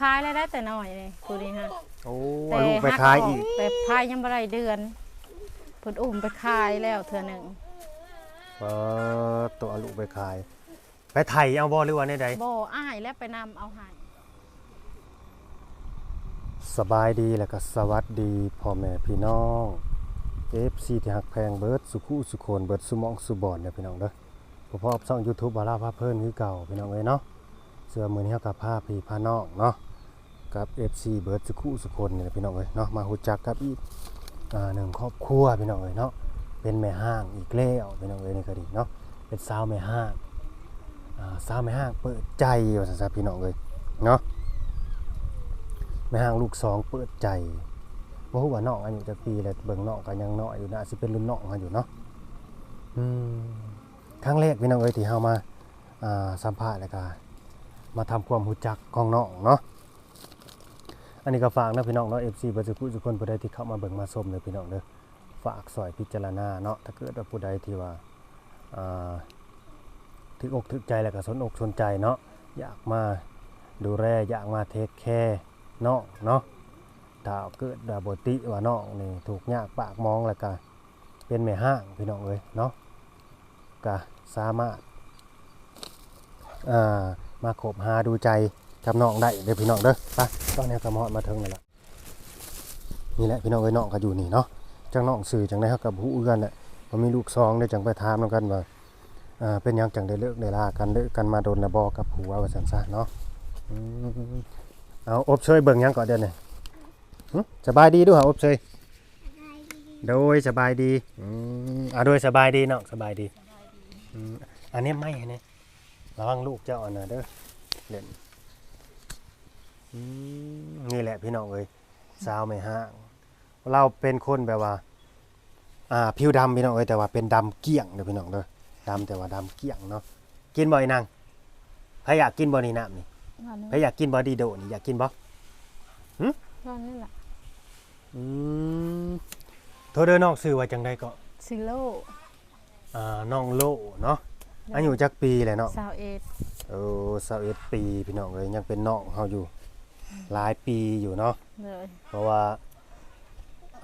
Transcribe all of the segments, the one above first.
ขายแล้วได้แต่น้อยนี่ผู้นี้ฮะโอ้เอาลูกไปขายอีกแต่ขายยังบ่ได้เดือนเพิ่นอุ้มไปขายแล้วเทื่อหนึงเออตัวเอาลูกไปขาย ไปไถเอาบ่หรือว่าในใดบ่อ้ายแล้วไปนำเอาให้ สบายดีแล้วก็สวัสดีพ่อแม่พี่น้อง FC ที่ฮักแพงเบิดสุขุสุโคนเบิดสุหมองสุบอนเนี่ยพี่น้องเด้อพอพบช่อง YouTube บาราพาเพิ่นคือเก่าพี่น้องเอ้ยเนาะ เสื้อมือนี้เฮากับผ้าพี่ผ้าน้องเนาะ กับ FC เบิร์ดสุขุสุคนเนี่ยพี่น้องเอ้ยเนาะมาฮู้จักกับอีกหนึ่งครอบครัวพี่น้องเอ้ยเนาะเป็นแม่ห้างอีกแล้วพี่น้องเอ้ยนี่ก็ดีเนาะเป็นสาวแม่ห้างสาวแม่ห้างเปิดใจว่าซั่นพี่น้องเอ้ยเนาะแม่ห้างลูกสองเปิดใจบ่ฮู้ว่าน้องอายุจักปีแล้วเบิ่งน้องก็ยังน้อยอยู่นะสิเป็นรุ่นน้องกันอยู่เนาะอืมครั้งแรกพี่น้องเอ้ยที่เฮามาสัมภาษณ์แล้วก็มาทำความรู้จักของน้องเนาะ อันนี้ก็ฝากนะพี่น้องเนาะ FC บ่สุขุทุกคนผู้ใดที่เข้ามาเบิ่งมาชมเลยพี่น้องเด้อฝากสอยพิจารณาเนาะถ้าเกิดว่าผู้ใดที่ว่าอ่าถึกอกถึกใจแล้วก็สนอกสนใจเนาะอยากมาดูแลอยากมาเทคแคร์น้องเนาะถ้าเกิดดาบติว่าน้องนี่ถูกยากปากมองแล้วก็เป็นแม่ห้างพี่น้องเอ้ยเนาะก็สามารถอ่ามาคบหาดูใจ กับน้องได้เด้อพี่น้องเด้อไปตอนนี้ก็มาฮอดมาถึงแล้วล่ะนี่แหละพี่น้องเอ้ยน้องก็อยู่นี่เนาะจังน้องสื่อจังได้เฮากับฮู้กันแหละพอมีลูกซองได้จังไปถามนํกันว่าอ่าเป็นยังจังได้เลิกได้ลากันเลิกกันมาโดนแล้วบ่กับผัวว่าซั่นซะเนาะเอาอบช่วยเบิ่งยังก่อนเดี๋ยวนี้สบายดีด้วยเหรออบช่วยโดยสบายดีอืมอ่าโดยสบายดีเนาะสบายดีอันนี้ไม่อันนี้ระวังลูกเจ้าอะนนะเด้อเล่น นี่แหละพี่น้องเอ้ยสาวไม่ห้างเราเป็นคนแบบว่า อ่าผิวดำพี่น้องเอ้ยแต่ว่าเป็นดำเกลี้ยงเด้อพี่น้องเด้อดำแต่ว่าดำเกลี้ยงเนาะกินบ่อยนางใครอยากกินบ่นี่น้ำนี่ว่านี่ใครอยากกินบอดีโดนี่อยากกินบ่ว่านี่ล่ะอืมโทษเด้อน้องซื้อว่าจังไดก็ซิโลอ่าน้องโลเนาะอายุจักปีแหละเนาะ21เออ21ปีพี่น้องเอ้ยยังเป็นน้องเฮาอยู่ หลายปีอยู่เนาะเลยเพราะว่า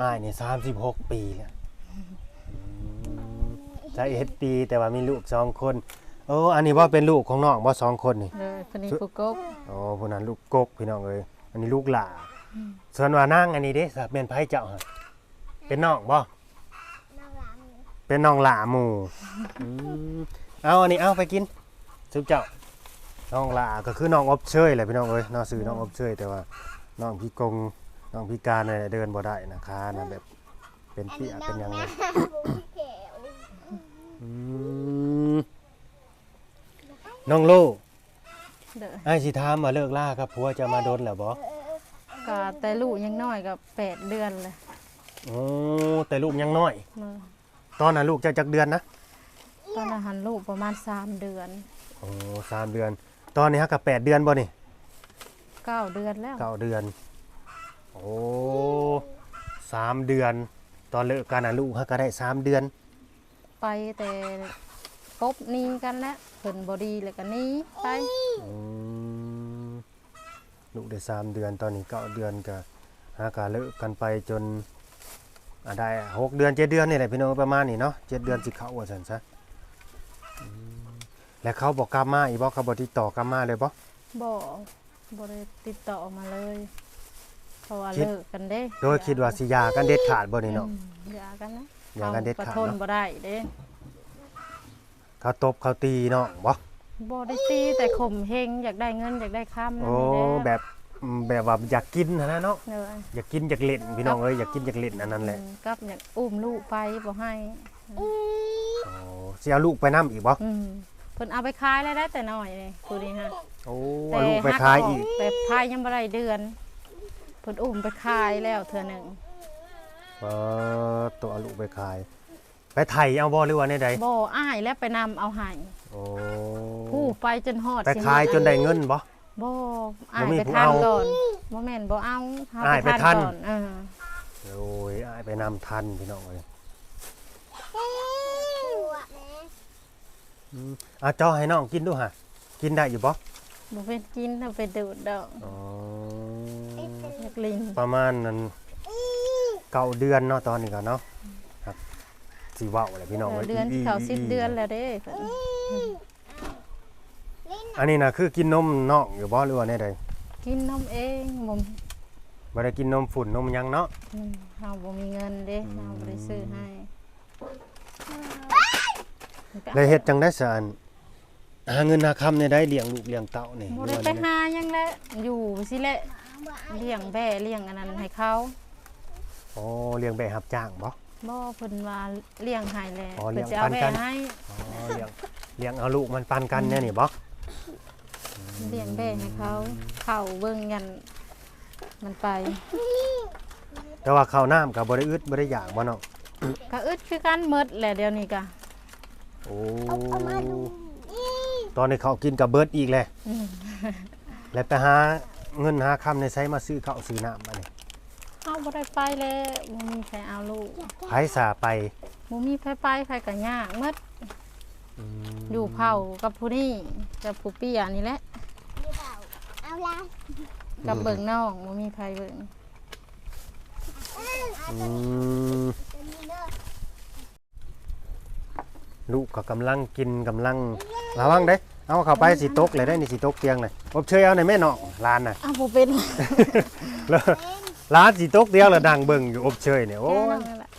อ้ายนี่36ปีแล้วอืม21ปีแต่ว่ามีลูกสองคนโอ้อันนี้ว่าเป็นลูกของน้องบ่สองคนนี่เลยคนนี้สุผู้กกอ๋อผู้นั้นลูกกกพี่น้องเอ้ยอันนี้ลูกหล่าส่วนว่านั่งอันนี้เด้สับเป็นไผเจ้าฮะเป็นน้องบ่เป็นน้องหล่าหมู่อืมเอาอันนี้เอาไปกินสุบเจ้า น้องหล่าก็คือน้องอบเชยแหละพี่น้องเอ้ยน้องซื้อน้องอบเชยแต่ว่าน้องพี่กงน้องพิการเนี่ยเดินบ่ได้นะขานะแบบเป็นเปียเป็นหยังไงอืมน้องโลเด้อไอ้สิถามมาเลิกล่าครับผัวจะมาโดนแล้วบ่ก็แต่ลูกยังน้อยก็แปดเดือนเลยโอ้แต่ลูกยังน้อยเมื่อตอนนั้นลูกจะจักเดือนนะตอนนั้นหันลูกประมาณสามเดือน โอ้สามเดือน ตอนนี้ฮะกับแปดเดือนบ่นี่เก้าเดือนแล้วเก้าเดือน โอ้สามเดือน ตอนเลิกกันนะลูกฮะก็ได้สามเดือน ไปแต่กบหนี้กันแล้วเพิ่นบดีเลยกันนี้ไปอืมลูกได้สามเดือน ตอนนี้เก้าเดือนก็ฮะก็เลิกกันไปจนอะได้หกเดือนเจ็ดเดือนนี่แหละพี่น้องประมาณนี้เนาะเจ็ดเดือนสิเข้าว่าสันซะอืม แล้วเขาบอกกลับมาอีกบ่เขาบอกติดต่อกลับมาเลยบ่บ่บ่ได้ติดต่อมาเลยเพราะว่าคิดเลิกกันเด้โดยคิดว่าสิยากันเด็ดขาดบ่นี่เนาะอืมหย่ากันนะหย่ากันเด็ดขาดทนเนาะบ่ได้เด้เขาตบเขาตีเนาะบ่บ่ได้ตีแต่ข่มเฮงอยากได้เงินอยากได้ค้ำนั่นโอ้นี่แหละแบบอืมแบบว่าอยากกินนะนะเนาะเด้ออยากกินอยากเล่นพี่น้องเอ้ยอยากกินอยากเล่นอันนั้นแหละอืมกับอยากอุ้มลูกไปบ่ให้โอ้สิเอาลูกไปนํอีกบ่อืม เพิ่นเอาไปขายแล้วได้แต่น้อยนี่ผู้นี้ฮะโอ้เอาลูกไปขายอีกแต่ขายยังบ่ได้เดือนเพิ่นอุ้มไปขายแล้วเทื่อหนึงเออตัวเอาลูกไปขาย ไปไถเอาบ่หรือว่าในใดบ่อ้ายแล้วไปนำเอาให้โอ้ผู้ไปจนฮอดไปสิขายจนได้เงินบ่ บ่อ้ายบ่มีไปผู้ทานเอาก่อนบ่แม่นบ่เอาเฮาอ้ายไปไปทัทานนก่อนเออ โอ้ยอ้ายไปนำทันพี่น้องเอ้ย อืมอะเจ้าให้น้องกินดูฮะกินได้อยู่บ่บ่เป็นกินเอาไปดูดดอกอ๋ออยากลินประมาณนั้นเก้าเดือนเนาะตอนนี้ก็เนาะครับสิเว้าแหละพี่น้องเออว้ยเดือนที่เขาสิบเดือนแล้วเด้เพิ่นอันนี้น่ะคือกินนมนอกอยู่บ่หรือว่าแน่ใดกินนมเองบ่บ่ได้กินนมฝุ่นนมหยังเนาะอืมเฮาบ่มีเงินเด้เฮาบ่ได้ซื้อให้ เลยเฮ็ดจังได้ซะอันหาเงินหาคำเนี่ยได้เลี้ยงลูกเลี้ยงเต้านี่บ่หได้รือว่าไปแนวหาหยังแหละอยู่สิแหละเลี้ยงแบ่เลี้ยงอันนั้นให้เขาอ๋อเลี้ยงแบบรับจ้างบ่บ่เพิ่นว่าเลี้ยงให้แหละอ๋อเลี้เพิ่ยนงจะเอาปันกัแบ่นให้อ๋อเลี้ยงเลี้ยงเอาลูกมันปันกันเนี่ยนี่บ่เลี้ยงแบ่ให้เขาเข้าเบิ่งกันมันไป แต่ว่าข้าวน้ำก็บ่ได้อึดบ่ได้อยากบ่เนาะก็อึดคือกันหมดแหละเดี๋ยวนี้ก็ โอ้ตอนนี้เขากินกับเบิดอีกแหละอืมแล้วไปหาเงินหาคำในใช้มาซื้อข้าวซื้อน้ำมาเนี่ยเอาบ่ได้ไปแล้วบ่มีใครเอาลูกไผสาไปบ่มีไผไปไผก็ยากหมดอืมอยู่เผากับผู้นี่กับผู้เปียนี่แหละเอาละกับเบิ่งน้องบ่มีไผเบิ่งอืม ลูกก็กำลังกินกำลังระวังเด้เอาเข้าไปสิตกเลยได้นี่สิตกเตียงเลยอบเชยเอาในอยแม่น้องลานน่ะอ้าวบ่เป็นแล้วลานสิตกเตียงแล้วดังเบิ่งอยู่อบเชยเนี่ยโอ้แค่ยนั้นแหละ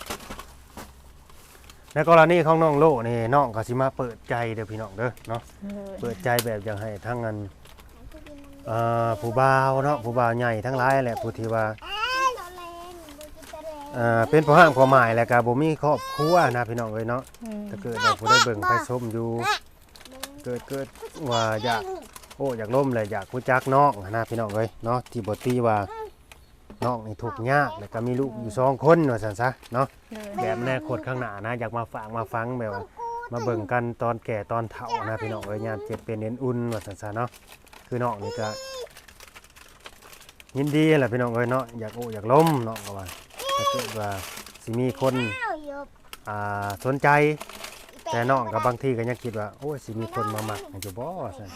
ในกรณีของน้องโลนี่น้องก็สิมาเปิดใจเด้อพี่น้องเด้อเนาะเลยเปิดใจแบบอยากให้ทั้งอันเอ่อผู้บ่าวเนาะผู้บ่าวใหญ่ทั้งหลายแหละผู้ที่ว่าเราเล่นบุกิ ตะเลนเอ่อเป็นผู้ห้างผู้หมายแล้วก็บ่มีครอบครัวนะพี่น้องเอ้ยเนาะอืมถ้าเกิดว่าผู้ได้เบิ่งไปชมอยู่ เกิดเกิดว่าอยากโอ้อยากล่มเลยอยากรู้จักน้องนะพี่น้องเอ้ยเนาะที่บ่ตีว่าน้องนี่ทุกข์ยากแล้วก็มีลูกอยู่สองคนว่าซั่นซะเนาะเลยแบบแน่โคตรข้างหน้านะอยากมาฝากมาฟังแบบว่ามาเบิ่งกันตอนแก่ตอนเฒ่านะพี่น้องเอ้ยยามเจ็บเป็นเอ็นอุ่นว่าซั่นซะเนาะคือน้องนี่ก็ยินดีแหละพี่น้องเอ้ยเนาะอยากโอ้อยากล้มเนาะก็ว่า ถ้าเกิดว่าสิมีคนเอาอยู่อ่าสนใจ แต่น้องกับบางทีก็ยังคิดว่าโอ้ยสิมีคนมาหมักให้จะบ่ซั่น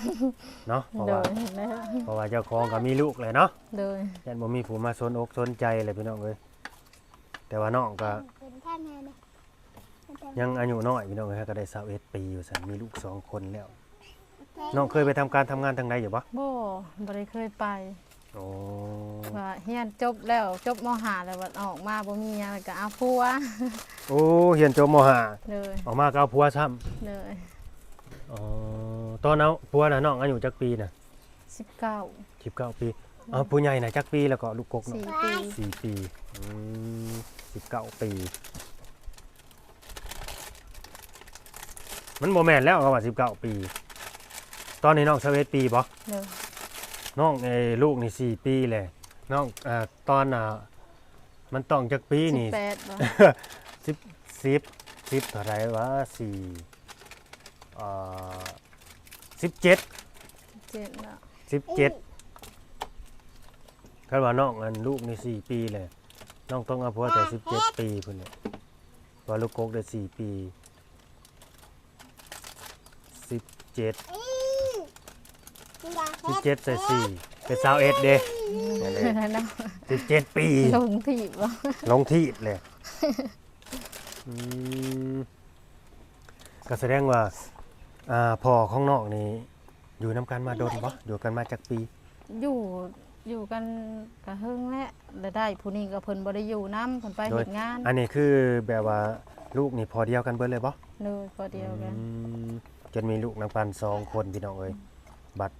เนาะเพราะโดว่ายแล้วเพราะว่าเจ้าของก็มีลูกเลยเนาะโดยยันบ่มีผู้มาสนอกสนใจเลยพี่น้องเอ้ยแต่ว่าน้องก็เป็นท่านไงเนี่ยยังอายุน้อยพี่น้องเอ้ยก็ได้21ปีอยู่ซั่นมีลูกสองคนแล้วน้องเคยไปทำการทำงานทางใดอยู่บ่บ่บ่ได้เคยไป โอ้ว่าเฮียนจบแล้วจบมหาแล้วว่าออกมาบ่มีหยังแล้วก็เอาผัวโอ้เรียนจบมห้าเลยออกมาก็เอาผัวซ้ำเลยอ๋อตอนเอาผัวน่ะน้องอายุจักปีน่ะ19 19ปีเอาผู้ใหญ่น่ะจักปีแล้วก็ลูกกกเนาะ 4ปีสี่ปีอืมสิบเก้าปี มันโมแมนแล้วก็ว่าสิบเก้าปี ตอนนี้น้องสเวตปีบ่เลย น้องไอ้ลูกนี่สี่ปีเลยน้องอ่าตอนอะมันต้องจากปีนี่18บ่ สิบสิบสิบเท่าไหรวะสี่อ่าสิบเจ็ดเจ็ดแล้วสิบเจ็ดคาดว่าน้องอันลูกนี่สี่ปีเลยน้องต้องเอาผัวแต่สิบเจ็ดปีพุ่นเนี่ยว่าลูกกกได้สี่ปีสิบเจ็ด สิบเจ็ดใส่สี่เป็นสาวเอ็ดเด้เนาะสิบเจ็ดปี ลงที่บ่ลงที่เลยอืมก็แสดงว่าอ่าพ่อของน้องนี่อยู่น้ำกันมาโดนปะอยู่กันมาจากปี อยู่อยู่กันก็เฮิงแหละแล้วได้ผู้นี้ก็เพิ่นบ่ได้อยู่นํเพิ่นไปเฮ็ดงานอันนี้คือแบบว่าลูกนี่พอเดียวกันเบิดเลยปะเลยก็เดียวกัน อืมจนมีลูกนำกันสองคนพี่น้องเอ้ยบัด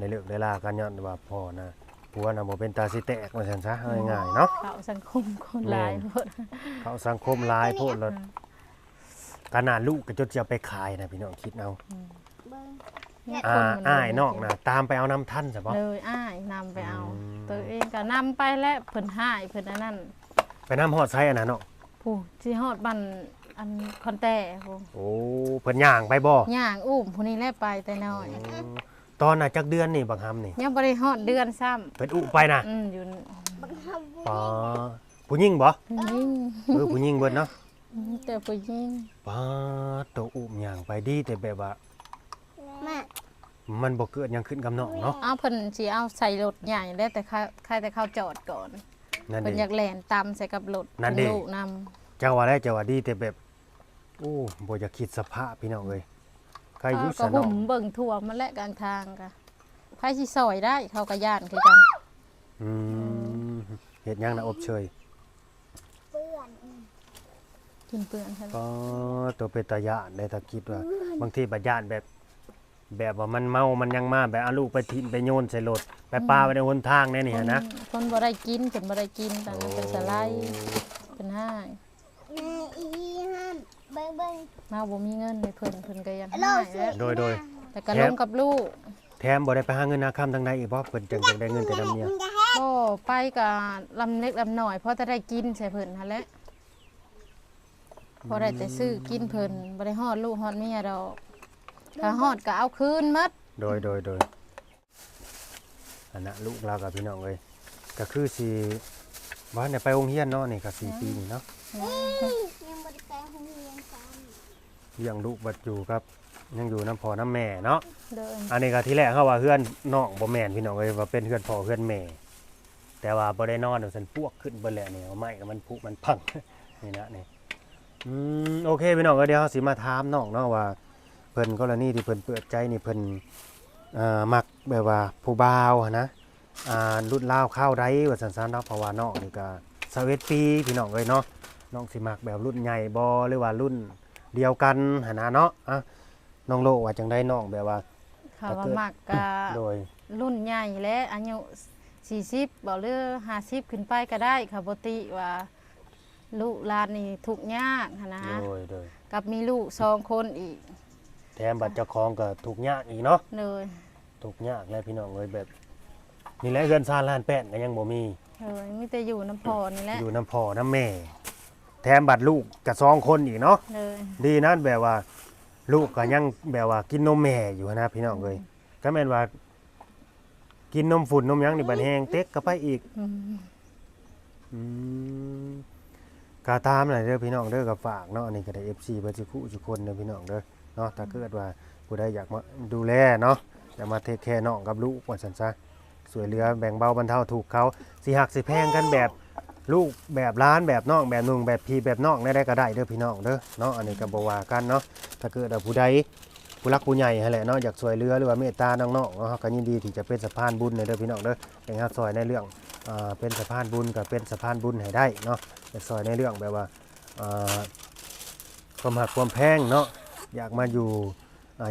ในเลือกได้ลากันย้อนว่าพ่อนะผัวน่ะบ่เป็นตาสิแตกว่าซั่นซะเอาง่ายๆเนาะเขาสังคมคนหลายโพดเขาสังคมหลายโพดแล้วขนาดลูกก็จนจะเอาไปขายนะพี่น้องคิดเอาเนี่ยอ่าคนมันอ้ายนอกนะตามไปเอาน้ำท่านซะบ่เลยอ้ายนำไปเอาอืมตัวเองก็นำไปแล้วเพิ่นหายเพิ่นอันนั้นไปน้ำฮอดไซอันนั้นเนาะผู้ที่ฮอดบ้านอันคอนแต่ผู้โอ้เพิ่นย่างไปบ่ย่างอุ้มผู้นี้แลไปแต่น้อย ตอนน่ะจักเดือนนี่บักหำนี่ยังบ่ได้ฮอดเดือนซ้ำเพิ่นอุไปนะอืมอยู่ป๋อผู้หญิงบ่ยิ่งเออผู้หญิงเบิดเนาะแต่ผู้หญิงป๋าตัวอุ้มย่างไปดีแต่แบบว่า แม่มันบ่เกิดหยังขึ้นกับน้องเนาะเอาเพิ่นสิเอาใส่รถใหญ่แล้วแต่ค่าค่าแต่เขาจอดก่อนนั่นเพิ่นเด้อยากแล่นตามใส่กับรถนั่นดิ ลูกนำเจ้าว่าได้เจ้าว่าดีแต่แบบโอ้บ่อยากคิดสภาพพี่น้องเอ้ย ใครอยู่ก็ซะหุ่เนาะมเบิ่งทั่วมันแหละกลางทางก็ไผสิซอยได้เขาก็ย่านคือกันอืมเฮ็ดหยังน่ะอบเชยเปื้อนอืมกินเปลือนครับก็ตัวเป็นตาย่านได้ถ้าคิดว่า บางทีบัดย่านแบบ แบบว่ามันเมา มันยังมาแบบเอาลูกไปทิ้งไปโยนใส่รถไปปาไว้ในหนทางแน่นี่ฮะนะคนคนบ่ได้กินเพิ่นบ่ได้กินตอนนั้นเป็นสไลด์เป็นห้ายแม่อีห้ามเบิ่งเบิ่งมาบ่มีเงินให้เพิ่นเพิ่นก็ยังโลห้ายสุแล้วโดยโดย แต่ก็ลงกับลูกแถมบ่ได้ไปหาเงินหาค้ำทางใดอีกบ่เพิ่นจังจังได้เงินแต่นำเมียมึงจะให้ก็ไปกับลำเล็กลำหน่อยเพราะจะได้กินใช่เพิ่นหั่นแหละพอได้แต่ซื้อกินเพิ่นบ่ได้ฮอดลูกฮอดเมียดอกถ้าฮอดก็เอาคืนหมัดโดยโดยโดยอันน่ะลูกเรากับพี่น้องเอ้ยก็คือสิว่าเนี่ยไปโรงเรียนเนาะนี่ก็สี่ปีนี่เนาะยังบริการโรงเรียนซ้ำ เลี้ยงลูกบัดอยู่ครับ ยังอยู่น้ำพ่อน้ำแม่เนาะเดินอันนี้ก็ที่แรกเขาว่าเฮือนน้องบ่แม่นพี่น้องเอ้ยว่าเป็นเฮือนพ่อเฮือนแม่ แต่ว่าบ่ได้นอนเดี๋ยวสันพวกขึ้นเบิ่แล้วนี่เอาไม้ก็มันพุมันพัง นี่นะนี่อืมโอเคพี่น้องก็เดี๋ยวเราสิมาถามน้องเนาะว่า เพิ่นกรณีที่เพิ่นเปิดใจนี่เพิ่นเอ่อมักแบบว่าผู้บ่าวหั้นนะอ่ารุ่นราวข้าวใดว่าซั่นๆเนาะเพราะว่าน้องนี่ก็21ปีพี่น้องเอ้ยเนาะน้องสิมักแบบรุ่นใหญ่บ่หรือว่ารุ่น เดียวกันหันนะเนาะอะน้องโลว่าจังไดน้องแบบว่า ค่ะว่ามักกะโดย รุ่นใหญ่และอายุ40บ่หรือ50 ขึ้นไปก็ได้ค่ะปกติว่าลูกหลานนี่ทุกข์ยากหันนะโดยโดยกับมีลูกสองคนอีก แถมบัตรเจ้าของก็ถูกข์ยากอีกเนาะเลยถูกข์ยากแล้วพี่น้องเอ้ยแบบนี่แหละเฮือนซานล้านแป้นก็ยังบ่มีเลยมีแต่อยู่น้ำพอนี่แหละอยู่น้ำพ่อน้ำแม่ แถมบัตรลูกกับสองคนอีกเนาะเลยดีนั่นแบบว่า ลูกก็ยังแบบว่ากินนมแม่อยู่นะพี่น้องเอ้ยก็แม่นว่า กินนมฝุ่นนมหยังนี่บัดแห้งเต็กก็ไปอีกอืมอืมกาตามหน่อยเด้อพี่น้องเด้อกับฝากเนาะอันนี้ก็ได้ FC เบิ่สุขุทุกคนเด้อพี่น้องเด้อเนาะถ้าเกิดว่าผู้ใดอยากมาดูแลเนาะอยากมาเทคแคร์น้องกับลูกว่าซั่นซะสวยเหลือแบ่งเบาบรรเทาถูกเขาสิหักสิแพงกันแบบ ลูกแบบร้านแบบนองแบบนุ่งแบบพีแบบนองได้ก็ได้เด้อพี่น้องเด้อเนาะอันนี้ก็บ่ว่ากันเนาะถ้าเกิดผู้ใดผู้รักผู้ใหญ่แหละเนาะอยากช่วยเหลือหรือว่าเมตตาน้องๆเนาะก็ยินดีที่จะเป็นสะพานบุญเด้อพี่น้องเด้ออย่งเฮาซอยในเรื่องเป็นสะพานบุญกับเป็นสะพานบุญให้ได้เนาะแต่ซอยในเรื่องแบบว่าความหักความแพงเนาะอยากมาอยู่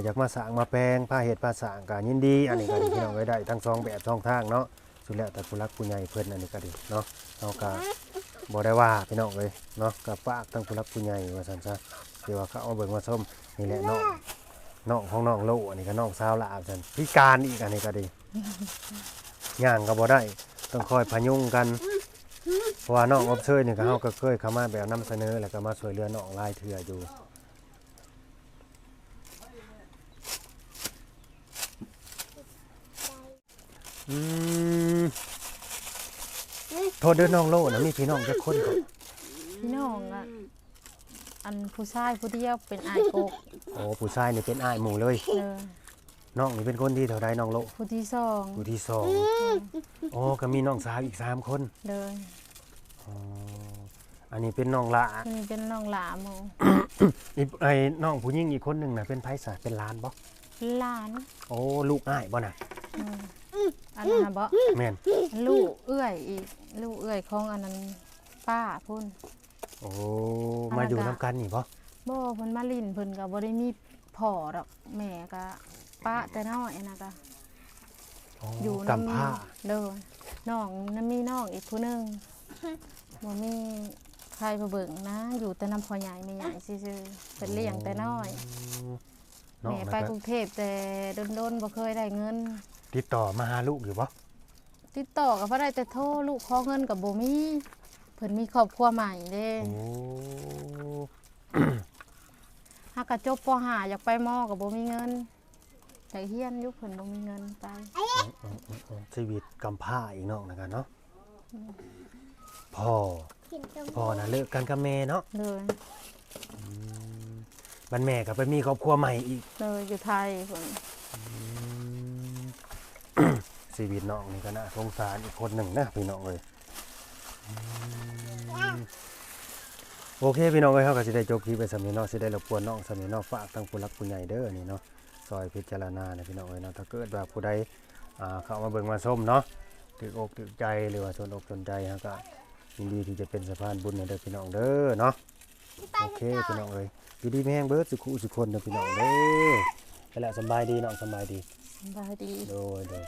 อยากมาสร้างมาแปลงผ้าเห็ดผ้าสร้างกันยินดี อันนี้ก็พี่น้องไว้ได้ทั้งสองแบบสองทางเนาะ สุดแล้วแต่ผู้รักผู้ใหญ่เพิ่นอันนี้ก็ดีเนาะเราก็บ่ได้ว่าพี่น้องเลยเนาะก็ฝากทั้งผู้รักผู้ใหญ่ว่าซั่นซะที่ว่าเขาเอาเบิ่งมาส้มนี่แหละน้องน้องของน้องโลอันนี้ก็น้องสาวลาจันพิการอีกอันนี้ก็ดีย่างก็บ่ได้ต้องคอยพยุงกันเพราะว่าน้องอบเชยนี่ก็เฮาก็เคยเข้ามาแบบนำเสนอแล้วก็มาช่วยเหลือน้องหลายเทื่ออยู่ อืมโทษเด้อน้องโลนะมีพี่น้องจักคนก็พี่น้องอะอันผู้ชายผู้เดียวเป็นอายกกโอ้ผู้ชายนี่เป็นอ้ายหมู่เลยเลยน้องนี่เป็นคนที่เท่าใดน้องโลผู้ที่สองผู้ที่สองโอ้ก็มีน้องสาวอีกสามคนเลยอ๋ออันนี้เป็นน้องละคนนี้เป็นน้องหลาโมอีกไอ้น้องผู้หญิงอีกคนหนึงน่ะเป็นไผซะเป็นหลานบ่หลาน โอ้ลูกอ้ายบ่น่ะอืม อันนั้นนะบ่แม่นลูกเอื้อยอีกลูกเอื้อยของอันนั้นป้าพุ่น โอ้อันนั้นมาอยู่ก็น้ำกันนี่บ่บ่เพิ่นมาลินเพิ่นก็บ่ได้มีพ่อดอกแม่ก็ป้าแต่น้อยนะก็โอ้อยู่กำผ้าเด้อน้องนั้นมีน้องอีกผู้หนึงบ่มีใครมาเบิ่งนะ อยู่แต่น้ำพ่อใหญ่แม่ใหญ่ซื่อๆเพิ่นเลี้ยงแต่น้อยน้องแม่นะไปคกรุงเทพแต่โดนๆบ่เคยได้เงิน ติดต่อมาหาลูกอยู่บ่ติดต่อก็บ่ได้แต่โทรลูกขอเงินก็บ่มีเพิ่นมีครอบครัวใหม่เด้โอ้หากกะจบป .5 อยากไปมอก็บ่มีเงินอยากเฮียนอยู่เพิ่นบ่มีเงินไปชีวิตกำผ้าอีกน้องนะกันเนาะพ่อกินตรงพ่อน่ะเลิกกันกับแม่เนาะเลยบันแม่ก็ไปมีครอบครัวใหม่อีกเลยอยู่ไทยเพิ่น ชีวิตน้องนี่ก็น่าสงสารอีกคนหนึ่งนะพี่น้องเลยโอเคพี่น้องเอ้ยเขาก็สิได้จบคลิปไปสำนี้เนาะสิได้รบกวนน้องสำนี้เนาะฝากทางผู้รักผู้ใหญ่เด้อนี่เนาะซอยพิจารณานะพี่น้องเอ้ยเนาะถ้าเกิดว่าผู้ใดเข้ามาเบิ่งมาส้มเนาะถึกอกถึกใจหรือว่าสนอกสนใจฮะก็ยินดีที่จะเป็นสะพานบุญให้เด้อพี่น้องเด้อเนาะโอเคพี่น้องเอ้ยอยู่ดีไม่แห้งเบิดสุขุสุคนเด้อพี่น้องเด้อไปละสบายดีน้องสบายดี สบายดี โดยโดย